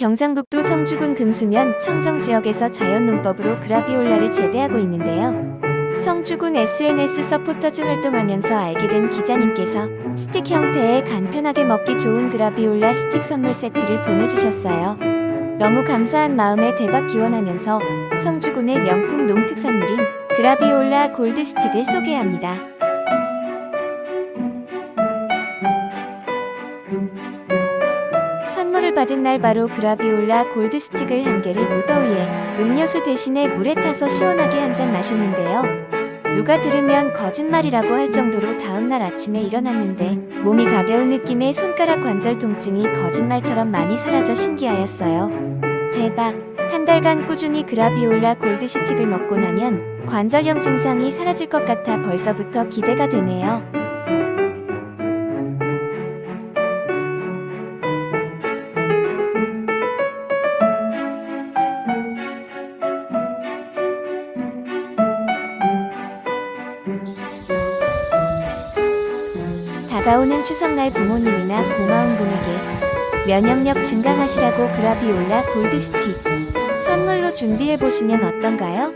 경상북도 성주군 금수면 청정 지역에서 자연 농법으로 그라비올라를 재배하고 있는데요. 성주군 SNS 서포터즈 활동하면서 알게 된 기자님께서 스틱 형태의 간편하게 먹기 좋은 그라비올라 스틱 선물 세트를 보내주셨어요. 너무 감사한 마음에 대박 기원하면서 성주군의 명품 농특산물인 그라비올라 골드 스틱을 소개합니다. 선물을 받은 날 바로 그라비올라 골드 스틱을 한 개를 무더위에 음료수 대신에 물에 타서 시원하게 한 잔 마셨는데요. 누가 들으면 거짓말이라고 할 정도로 다음날 아침에 일어났는데 몸이 가벼운 느낌의 손가락 관절 통증이 거짓말처럼 많이 사라져 신기하였어요. 대박! 한 달간 꾸준히 그라비올라 골드 스틱을 먹고 나면 관절염 증상이 사라질 것 같아 벌써부터 기대가 되네요. 다가오는 추석날 부모님이나 고마운 분에게 면역력 증강하시라고 그라비올라 골드 스틱 선물로 준비해 보시면 어떤가요?